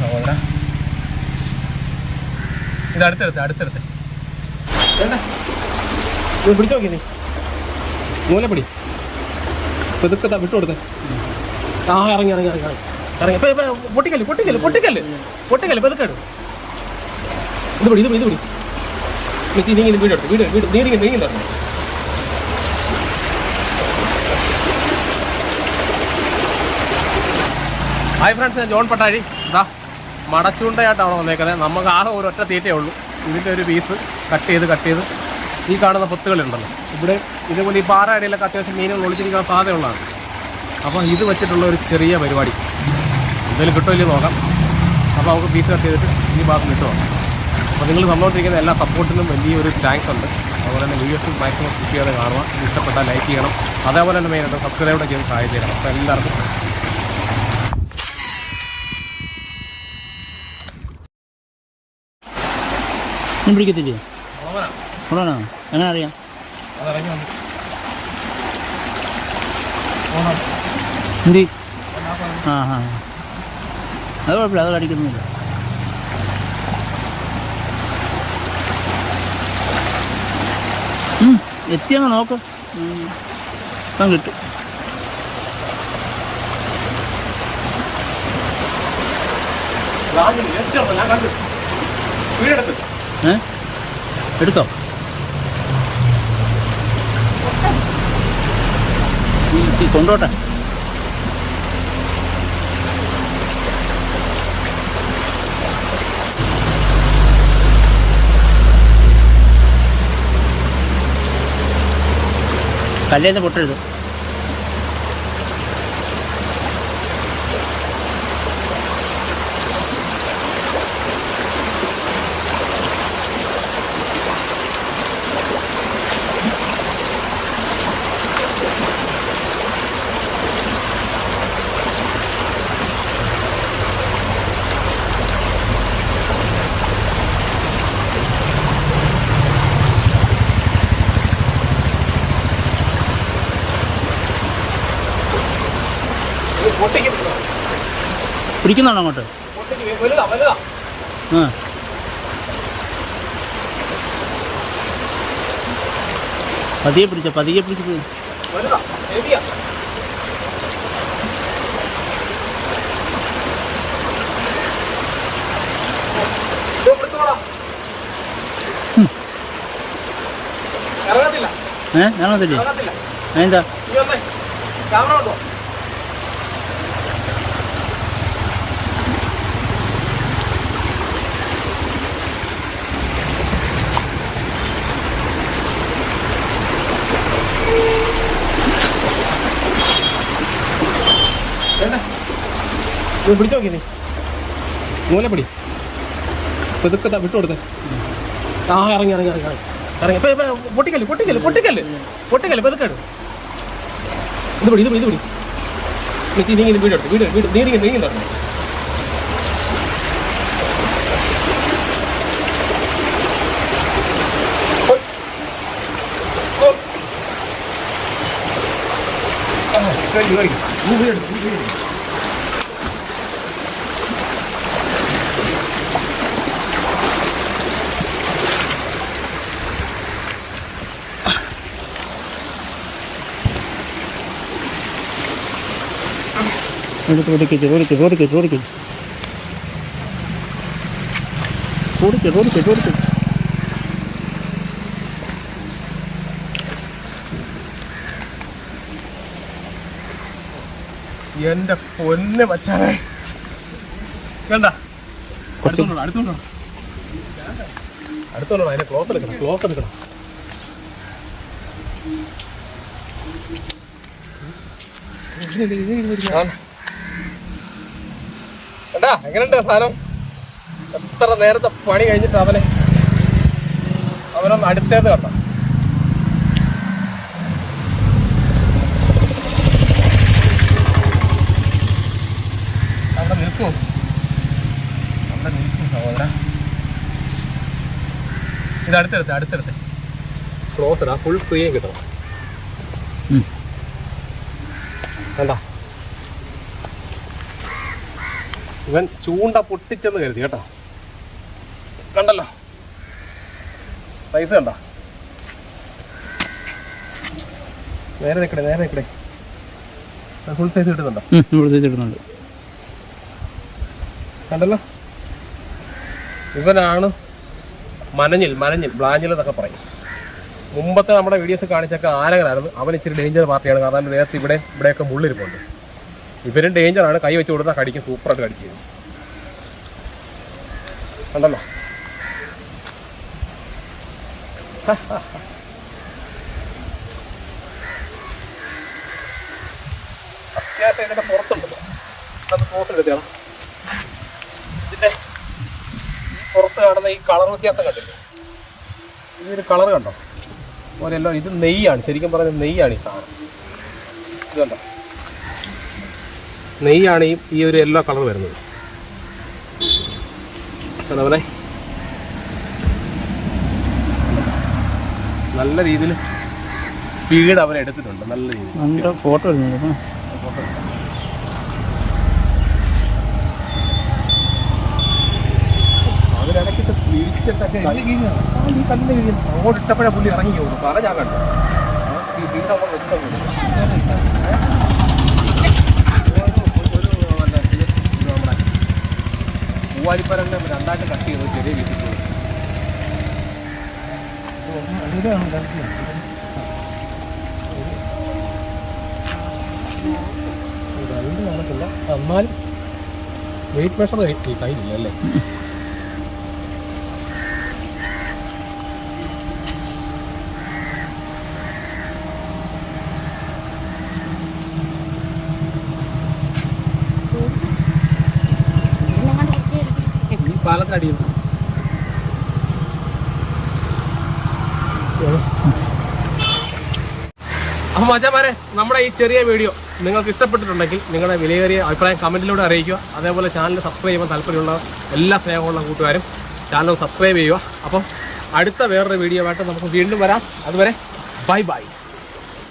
സഹോദര. ഇത് അടുത്തെടുത്ത് അടുത്തെടുത്ത്. പിടിച്ചു നോക്കി നീ. മൂല പിടി. പെതുക്കെ ദാ വിട്ടു കൊടുത്തേ. ആ ഇറങ്ങി ഇറങ്ങി ഇറങ്ങി ഇറങ്ങി. ഇപ്പൊ പൊട്ടിക്കൽ പൊട്ടിക്കൽ പൊട്ടിക്കൽ പൊട്ടിക്കൽ പെതുക്കെ ഇട്. ഇത് പിടി ഇത് പിടി ഇത് പിടി. മിച്ചി നീങ്ങി വീട് എടുത്തു വീട് വീട് നീങ്ങി നീങ്ങി തരണം ഹായ് ഫ്രണ്ട്സ് ഞാൻ ജോൺ പട്ടാഴി. ഇതാ മടച്ചുണ്ടയായിട്ടാണ് വന്നേക്കുന്നത്? നമുക്ക് ആകെ ഒരു ഒറ്റ തീറ്റയേ ഉള്ളൂ. ഇതിന്റെ ഒരു പീസ് കട്ട് ചെയ്ത് കട്ട് ചെയ്ത് ഈ കാണുന്ന പൊത്തുകളുണ്ടല്ലോ. ഇവിടെ ഇതേപോലെ ഈ പാറ അടിയിലൊക്കെ അത്യാവശ്യം മീനുകൾ ഒളിച്ചിരിക്കാൻ സാധ്യതയുള്ളതാണ് അപ്പോൾ ഇത് വെച്ചിട്ടുള്ള ഒരു ചെറിയ പരിപാടി. എന്തെങ്കിലും കിട്ടുമല്ലോ നോക്കാം. അപ്പോൾ നമുക്ക് പീസ് കട്ട് ചെയ്തിട്ട് ഈ ഭാഗം കിട്ടുമോ അപ്പോൾ നിങ്ങൾ തന്നുകൊണ്ടിരിക്കുന്ന എല്ലാ സപ്പോർട്ടിനും വലിയൊരു താങ്ക്സ് ഉണ്ട്. അതുപോലെ തന്നെ വീഡിയോസും മാക്സിമം കൃഷി ചെയ്യാതെ കാണുക. ഇഷ്ടപ്പെട്ടാൽ ലൈക്ക് ചെയ്യണം. അതേപോലെ തന്നെ മെയിനായിട്ട് സബ്സ്ക്രൈബ് ചെയ്യാൻ സഹായം ചെയ്യണം അപ്പോൾ എല്ലാവർക്കും നീ പിടിക്കത്തില്ലേ ഉള്ളതാണോ എന്നാ അറിയാം? എന്തി? ആ ഹാ അത് കുഴപ്പമില്ല അത് അടിക്കുന്നില്ല എത്തിയങ്ങ് നോക്ക്. ഇപ്പം കിട്ടും. ഞാൻ കണ്ടു. വീടെടുത്ത്. എടുത്തോ. കൊണ്ടോട്ടെ. കല്ലേന്ന് പൊട്ടരുത് പൊട്ടിക്ക് പിടിക്കുന്നുണ്ടോ അങ്ങോട്ട്? പൊട്ടിക്ക് വലുതാ വലുതാ. ആ. പതിയെ പിടിച്ച പതിയെ പിടിച്ച് ഏ ഇറങ്ങത്തില്ല? എന്താ ക്യാമറ കൊണ്ടോ പിടിച്ചു നോക്കിയേ നീ മൂല പിടി. പെതുക്കെ ദാ വിട്ടു കൊടുത്തേ ആ ഇറങ്ങി ഇറങ്ങി ഇറങ്ങി ഇറങ്ങി. ഇറങ്ങി. പൊട്ടിക്കൽ പൊട്ടിക്കൽ പൊട്ടിക്കൽ പൊട്ടിക്കൽ പെതുക്കെ ഇട്. ഇത് പിടി ഇത് പിടി ഇത് പിടി. മിച്ചി നീങ്ങി വീട് എടുത്തു വീട് വീട് നീങ്ങി നീങ്ങി തരണം എടുത്ത് ഓടിക്കച്ച് ഓടിക്കച്ച് ഓടിക്കച്ച് ഓടിക്കച്ച് ഓടിക്കച്ച് ഓടിക്കച്ച് ഓടിക്കച്ച് എന്റെ പൊന്ന് മച്ചാനെ. കണ്ട അതിനെ ക്ലോസ് എടുക്കണം ക്ലോസ് എടുക്കണം. എങ്ങനെയുണ്ട് സാധനം? എത്ര നേരത്തെ പണി കഴിഞ്ഞിട്ട് അവനെ അവനൊന്ന് അടുത്തേത് കണ്ടോ? ഇത് അടുത്തെടുത്ത് അടുത്തെടുത്ത്. ക്ലോസ് ഫുൾ ഫ്രീയും കിട്ടണം. വേണ്ട ഇവൻ ചൂണ്ട പൊട്ടിച്ചെന്ന് കരുതി കേട്ടോ. കണ്ടല്ലോ? പൈസ കണ്ട? നേരെ നിൽക്കണേ നേരെ നിൽക്കണേ ഫുൾ സൈസ് കിട്ടുന്നുണ്ടോ ഫുൾ സൈസ് കിട്ടുന്നുണ്ട് കണ്ടല്ലോ? ഇവനാണ് മനഞ്ഞിൽ മനഞ്ഞിൽ ബ്ലാഞ്ചിൽ എന്നൊക്കെ പറയും. മുമ്പത്തെ നമ്മുടെ വീഡിയോസ് കാണിച്ചൊക്കെ ആരകനായിരുന്നു അവൻ ഇച്ചിരി ഡേഞ്ചർ പാർട്ടിയാണ് കാരണം നേരത്തെ ഇവിടെ ഇവിടെയൊക്കെ മുള്ളിരിപ്പുണ്ട്. ഇവരും ഡേഞ്ചറാണ് കൈ വെച്ച് കൊടുത്താൽ കടിക്കും. സൂപ്പറായിട്ട് കടിക്കും ഉണ്ടല്ലോ അത്യാവശ്യം ഇതിന്റെ പുറത്തുണ്ടല്ലോ അത് ഫോട്ടോ എടുക്കണം ഇതിന്റെ ഈ പുറത്ത് കാണുന്ന ഈ കളർ വ്യത്യാസം കണ്ടില്ലേ? ഇതൊരു കളർ കണ്ടോ? പോലെയല്ലോ ഇത് നെയ്യാണ്. ശരിക്കും പറഞ്ഞാൽ നെയ്യാണ് ഈ സാധനം. ഇത് കണ്ടോ? നെയ്യാണ് ഈ ഈ ഒരു യെല്ലോ കളർ വരുന്നത്. അതുപോലെ നല്ല രീതിയിൽ ഫീഡ് അവരെടുത്തിട്ടുണ്ട്. നല്ല രീതിയിൽ. നല്ല ഫോട്ടോ പിടിച്ചിട്ടൊക്കെ ആ, ഈ കല്ലിന് വീഴുന്നു. അങ്ങോട്ട് പുള്ളി ഇറങ്ങി പോകുന്നു പല ഞാൻ കണ്ടു ഈ വീട് അങ്ങോട്ട് വെച്ചത് കൊണ്ട്. ഒരു- ഒരു മറ്റേ ഇത് ഇത് നമ്മുടെ പൂവാലിപ്പരന്റെ രണ്ടായിട്ട് കട്ട് ചെയ്ത് ചെറിയ വീട്ടിൽ പോയി. രണ്ട് കണക്കില്ല എന്നാലും വെയിറ്റ് മെഷർ കയ്യിലില്ല അല്ലേ? പാലത്തിനടിയിൽ അപ്പോൾ മച്ചാമാരെ നമ്മുടെ ഈ ചെറിയ വീഡിയോ നിങ്ങൾക്ക് ഇഷ്ടപ്പെട്ടിട്ടുണ്ടെങ്കിൽ നിങ്ങളുടെ വിലയേറിയ അഭിപ്രായം കമന്റിലൂടെ അറിയിക്കുക. അതേപോലെ ചാനൽ സബ്സ്ക്രൈബ് ചെയ്യാൻ താല്പര്യമുള്ള എല്ലാ സ്നേഹമുള്ള കൂട്ടുകാരും ചാനൽ സബ്സ്ക്രൈബ് ചെയ്യുക. അപ്പം അടുത്ത വേറൊരു വീഡിയോ ആയിട്ട് നമുക്ക് വീണ്ടും വരാം. അതുവരെ ബൈ ബൈ.